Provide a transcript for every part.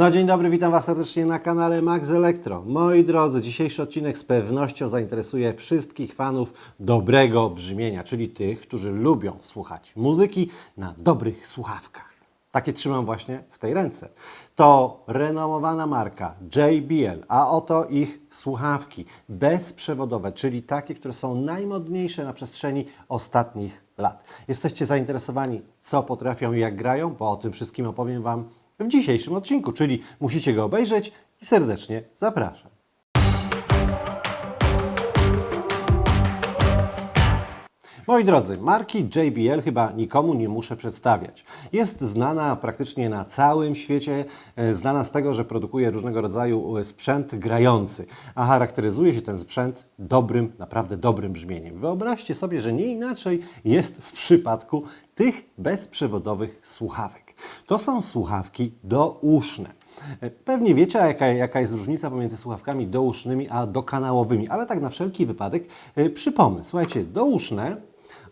No dzień dobry, witam Was serdecznie na kanale Max Electro. Moi drodzy, dzisiejszy odcinek z pewnością zainteresuje wszystkich fanów dobrego brzmienia, czyli tych, którzy lubią słuchać muzyki na dobrych słuchawkach. Takie trzymam właśnie w tej ręce. To renomowana marka JBL, a oto ich słuchawki bezprzewodowe, czyli takie, które są najmodniejsze na przestrzeni ostatnich lat. Jesteście zainteresowani, co potrafią i jak grają? Bo o tym wszystkim opowiem Wam w dzisiejszym odcinku, czyli musicie go obejrzeć i serdecznie zapraszam. Moi drodzy, marki JBL chyba nikomu nie muszę przedstawiać. Jest znana praktycznie na całym świecie, e, znana z tego, że produkuje różnego rodzaju e, sprzęt grający, a charakteryzuje się ten sprzęt dobrym, naprawdę dobrym brzmieniem. Wyobraźcie sobie, że nie inaczej jest w przypadku tych bezprzewodowych słuchawek. To są słuchawki douszne. E, Pewnie wiecie, jaka, jaka jest różnica pomiędzy słuchawkami dousznymi a dokanałowymi, ale tak na wszelki wypadek e, przypomnę. Słuchajcie, douszne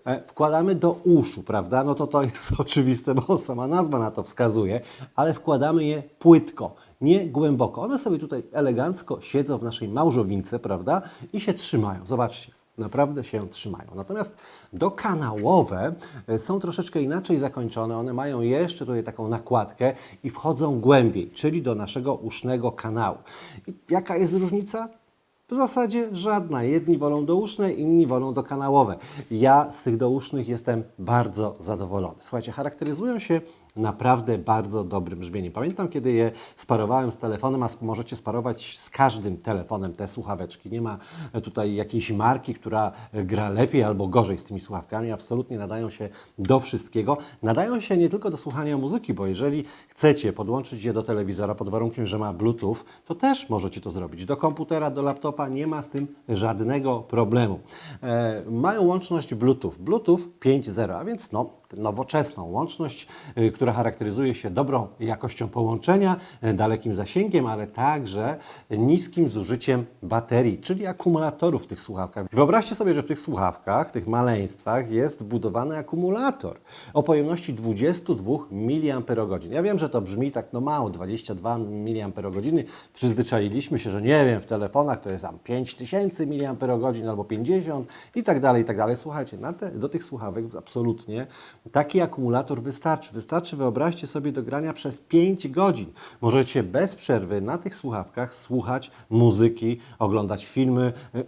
e, wkładamy do uszu, prawda? No to to jest oczywiste, bo sama nazwa na to wskazuje, ale wkładamy je płytko, nie głęboko. One sobie tutaj elegancko siedzą w naszej małżowince, prawda? I się trzymają. Zobaczcie. Naprawdę się trzymają. Natomiast dokanałowe e, są troszeczkę inaczej zakończone. One mają jeszcze tutaj taką nakładkę i wchodzą głębiej, czyli do naszego usznego kanału. I jaka jest różnica? W zasadzie żadna. Jedni wolą douszne, inni wolą dokanałowe. Ja z tych dousznych jestem bardzo zadowolony. Słuchajcie, charakteryzują się naprawdę bardzo dobrym brzmieniem. Pamiętam, kiedy je sparowałem z telefonem, a możecie sparować z każdym telefonem te słuchaweczki. Nie ma tutaj jakiejś marki, która gra lepiej albo gorzej z tymi słuchawkami. Absolutnie nadają się do wszystkiego. Nadają się nie tylko do słuchania muzyki, bo jeżeli chcecie podłączyć je do telewizora pod warunkiem, że ma Bluetooth, to też możecie to zrobić. Do komputera, do laptopa nie ma z tym żadnego problemu. E, mają łączność Bluetooth. Bluetooth 5.0, a więc no, nowoczesną łączność, y, która charakteryzuje się dobrą jakością połączenia, y, dalekim zasięgiem, ale także niskim zużyciem baterii, czyli akumulatorów w tych słuchawkach. Wyobraźcie sobie, że w tych słuchawkach, tych maleństwach jest wbudowany akumulator o pojemności 22 mAh. Ja wiem, że to brzmi tak no mało, 22 mAh. Przyzwyczailiśmy się, że nie wiem, w telefonach to jest tam 5000 mAh albo 50 i tak dalej, i tak dalej. Słuchajcie, te, do tych słuchawek absolutnie taki akumulator wystarczy. Wystarczy, wyobraźcie sobie, do grania przez 5 godzin. Możecie bez przerwy na tych słuchawkach słuchać muzyki, oglądać filmy, y,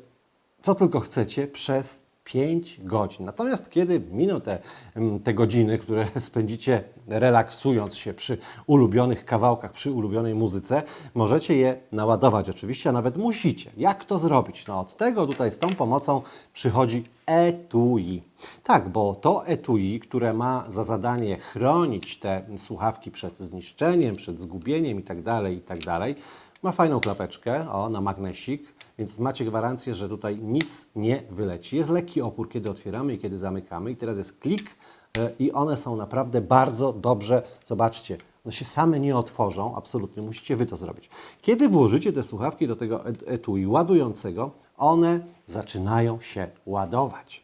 co tylko chcecie przez 5 godzin. Natomiast kiedy miną te, mm, te godziny, które spędzicie relaksując się przy ulubionych kawałkach, przy ulubionej muzyce, możecie je naładować oczywiście, a nawet musicie. Jak to zrobić? No od tego tutaj z tą pomocą przychodzi etui. Tak, bo to etui, które ma za zadanie chronić te słuchawki przed zniszczeniem, przed zgubieniem itd., itd., ma fajną klapeczkę, o, na magnesik, więc macie gwarancję, że tutaj nic nie wyleci. Jest lekki opór, kiedy otwieramy i kiedy zamykamy. I teraz jest klik e, i one są naprawdę bardzo dobrze, zobaczcie, one się same nie otworzą, absolutnie, musicie Wy to zrobić. Kiedy włożycie te słuchawki do tego et- etui ładującego, one zaczynają się ładować.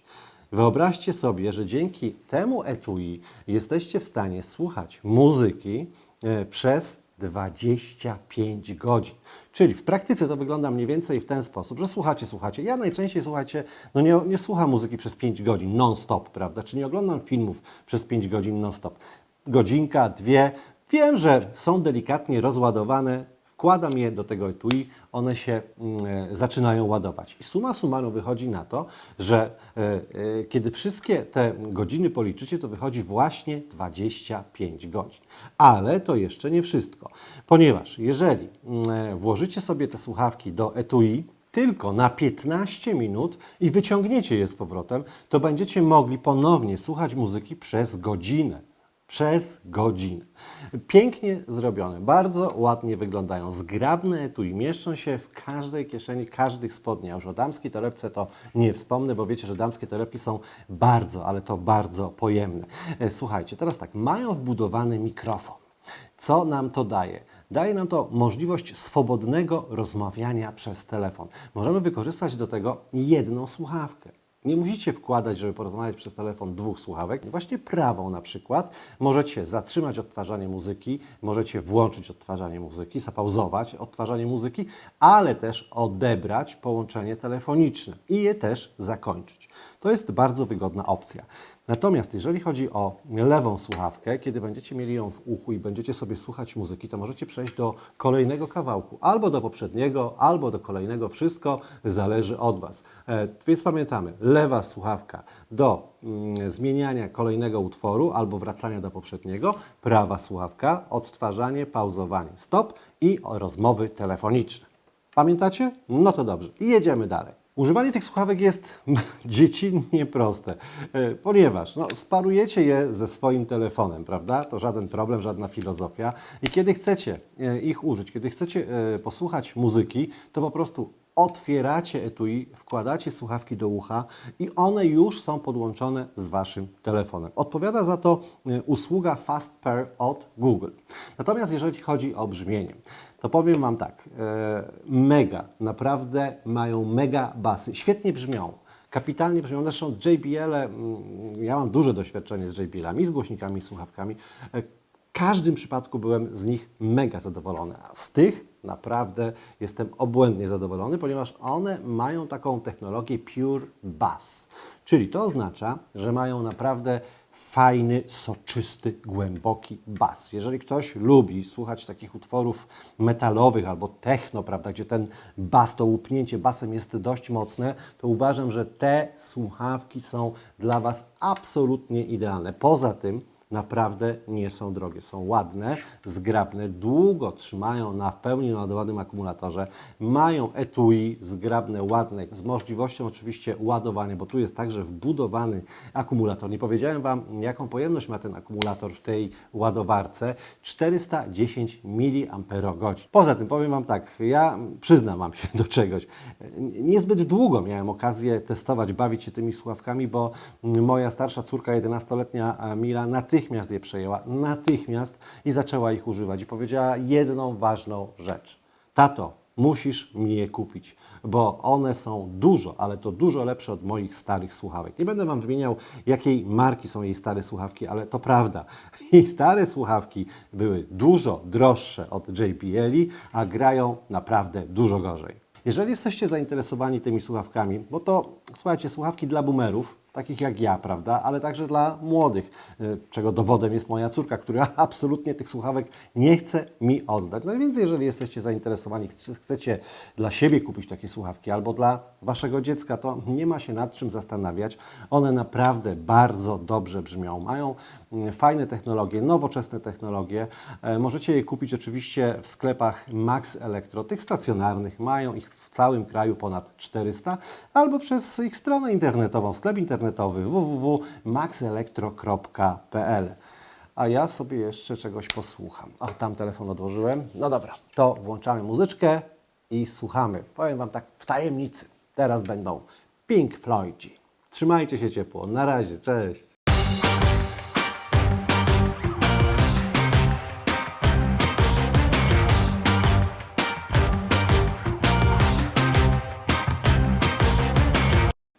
Wyobraźcie sobie, że dzięki temu etui jesteście w stanie słuchać muzyki e, przez 25 godzin. Czyli w praktyce to wygląda mniej więcej w ten sposób, że słuchacie, słuchacie. Ja najczęściej, słuchajcie, no nie, nie słucham muzyki przez 5 godzin non-stop, prawda? Czy nie oglądam filmów przez 5 godzin non-stop. Godzinka, dwie. Wiem, że są delikatnie rozładowane, Wkładam je do tego etui, one się mm, e, zaczynają ładować. I suma summarum wychodzi na to, że e, e, kiedy wszystkie te godziny policzycie, to wychodzi właśnie 25 godzin. Ale to jeszcze nie wszystko, ponieważ jeżeli mm, włożycie sobie te słuchawki do etui, tylko na 15 minut i wyciągniecie je z powrotem, to będziecie mogli ponownie słuchać muzyki przez godzinę przez godzinę. Pięknie zrobione, bardzo ładnie wyglądają, zgrabne etui, mieszczą się w każdej kieszeni każdych spodni. A już o damskiej torebce to nie wspomnę, bo wiecie, że damskie torebki są bardzo, ale to bardzo pojemne. E, Słuchajcie, teraz tak, mają wbudowany mikrofon. Co nam to daje? Daje nam to możliwość swobodnego rozmawiania przez telefon. Możemy wykorzystać do tego jedną słuchawkę. Nie musicie wkładać, żeby porozmawiać przez telefon dwóch słuchawek. Właśnie prawą na przykład możecie zatrzymać odtwarzanie muzyki, możecie włączyć odtwarzanie muzyki, zapauzować odtwarzanie muzyki, ale też odebrać połączenie telefoniczne i je też zakończyć. To jest bardzo wygodna opcja. Natomiast jeżeli chodzi o lewą słuchawkę, kiedy będziecie mieli ją w uchu i będziecie sobie słuchać muzyki, to możecie przejść do kolejnego kawałku, albo do poprzedniego, albo do kolejnego. Wszystko zależy od Was. E, więc pamiętamy, lewa słuchawka do mm, zmieniania kolejnego utworu albo wracania do poprzedniego, prawa słuchawka odtwarzanie, pauzowanie, stop i rozmowy telefoniczne. Pamiętacie? No to dobrze. Jedziemy dalej. Używanie tych słuchawek jest dziecinnie proste, e, ponieważ no, sparujecie je ze swoim telefonem, prawda? To żaden problem, żadna filozofia. I kiedy chcecie e, ich użyć, kiedy chcecie e, posłuchać muzyki, to po prostu otwieracie etui, wkładacie słuchawki do ucha i one już są podłączone z Waszym telefonem. Odpowiada za to usługa Fast Pair od Google. Natomiast jeżeli chodzi o brzmienie, to powiem Wam tak, e, mega, naprawdę mają mega basy, świetnie brzmią. Kapitalnie brzmią. Zresztą JBL, -e, mm, ja mam duże doświadczenie z JBL-ami, z głośnikami, słuchawkami. E, W każdym przypadku byłem z nich mega zadowolony. A z tych naprawdę jestem obłędnie zadowolony, ponieważ one mają taką technologię Pure Bass. Czyli to oznacza, że mają naprawdę fajny, soczysty, głęboki bas. Jeżeli ktoś lubi słuchać takich utworów metalowych albo techno, prawda, gdzie ten bas, to łupnięcie basem jest dość mocne, to uważam, że te słuchawki są dla Was absolutnie idealne. Poza tym, naprawdę nie są drogie. Są ładne, zgrabne, długo trzymają na w pełni naładowanym akumulatorze, mają etui zgrabne, ładne, z możliwością oczywiście ładowania, bo tu jest także wbudowany akumulator. Nie powiedziałem Wam, jaką pojemność ma ten akumulator w tej ładowarce. 410 mAh. Poza tym powiem Wam tak, ja przyznam Wam się do czegoś. Niezbyt długo miałem okazję testować, bawić się tymi słuchawkami, bo moja starsza córka, 11-letnia Mila, natychmiast je przejęła, natychmiast i zaczęła ich używać. I powiedziała jedną ważną rzecz. Tato, musisz mi je kupić, bo one są dużo, ale to dużo lepsze od moich starych słuchawek. Nie będę Wam wymieniał, jakiej marki są jej stare słuchawki, ale to prawda. Jej stare słuchawki były dużo droższe od JBL, a grają naprawdę dużo gorzej. Jeżeli jesteście zainteresowani tymi słuchawkami, bo to słuchajcie, słuchawki dla boomerów, takich jak ja, prawda, ale także dla młodych, y, czego dowodem jest moja córka, która absolutnie tych słuchawek nie chce mi oddać. No więc jeżeli jesteście zainteresowani, chce- chcecie dla siebie kupić takie słuchawki albo dla waszego dziecka, to nie ma się nad czym zastanawiać. One naprawdę bardzo dobrze brzmią. Mają mm, fajne technologie, nowoczesne technologie. E, Możecie je kupić oczywiście w sklepach Max Electro, tych stacjonarnych. Mają ich w całym kraju ponad 400, albo przez ich stronę internetową, sklep internetowy www.maxelektro.pl. A ja sobie jeszcze czegoś posłucham. O, tam telefon odłożyłem. No dobra, to włączamy muzyczkę i słuchamy. Powiem Wam tak w tajemnicy. Teraz będą Pink Floydzi. Trzymajcie się ciepło. Na razie, cześć.